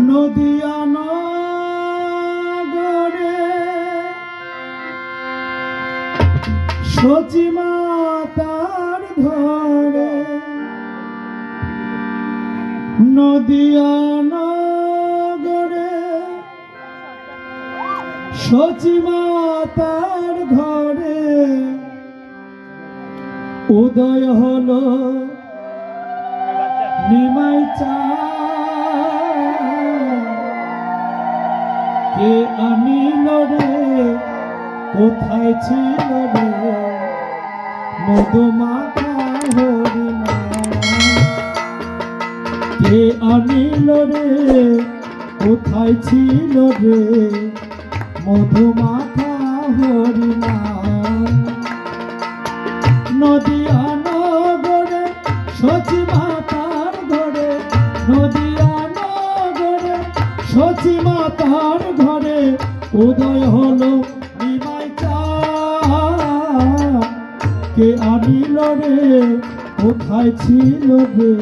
নদিয়া নগরে সচিমাতার ঘরে নদিয়া নগরে সচিমাতার ঘরে উদয় হলো নিমাই চা কোথায় ছিল রে? মধুমাখা কে আনিল রে? কোথায় ছিল রে? মধুমাখা হরিণা নদিয়া নগরে সচিমাতার ঘরে, নদিয়া নগরে সচিমাতার ঘরে, উদয় হলো কে আনিল রে কোথায় ছিল রে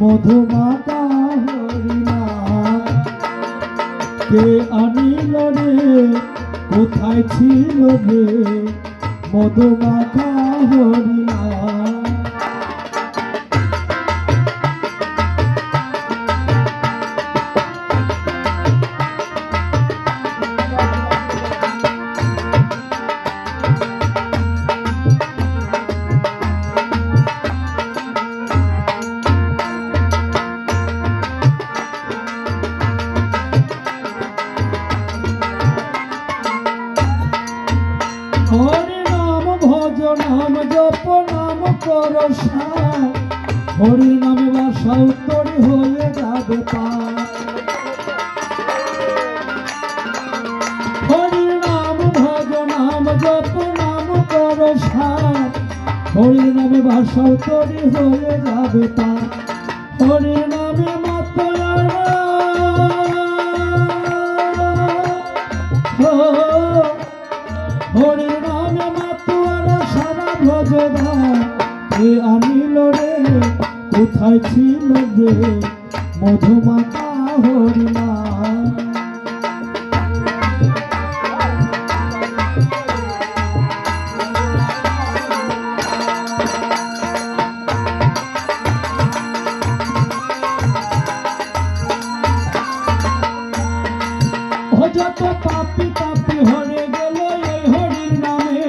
মধুমাতা হরিণা কে আনিল রে কোথায় ছিল রে মধুমাতা হরিণা কর হরি নামে বাসা উত্তরি হয়ে যাবে পার হরি নাম ভজ নাম জপ নাম কর হরি নামে বাসা উত্তরি হয়ে যাবে কোথায় ছিল রে মধুমাতা হরিণা যত পাপি তাপি হরে গেল এই হরির নামে।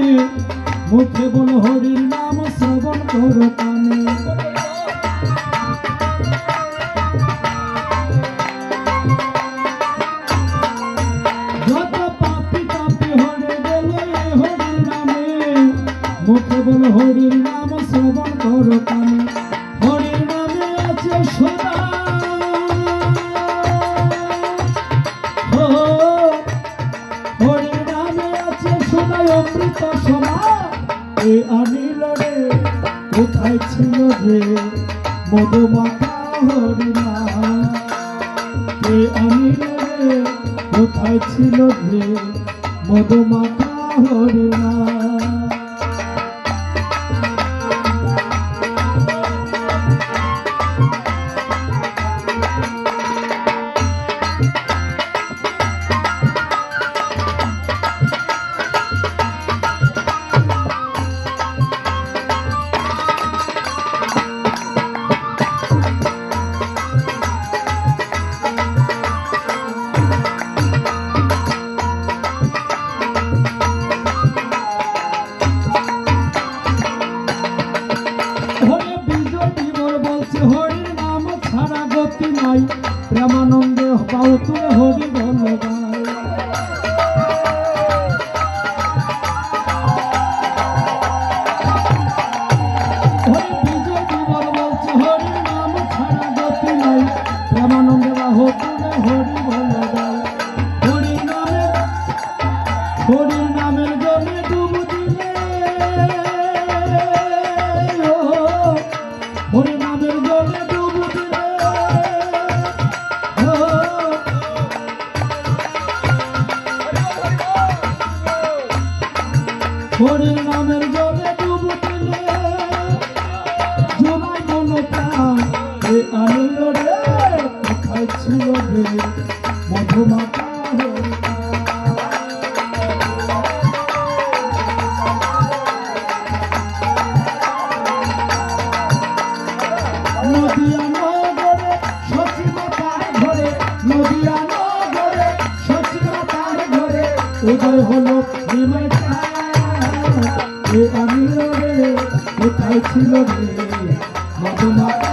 মুখে বল হরির নাম শ্রবণ করো হরির নাম শ্রবণ করো হরির নামে আছে ও হরির নামে আছে সোনায় অমৃত সোনা। এ আনিল রে, কোথায় ছিল রে? মধুমাখা হরিণা কে আনিল রে, কোথায় ছিল রে? মধুমাখা হরিণা বলছে হরির নাম ছাড়া গতি নাই। প্রেমানন্দে পাও তুমি হরি বল গায়। ছিল রে নগরে সচিবতার ঘরে উদয় হলো হিমাচা আমি রে কোথায় ছিল রে মধুমাতা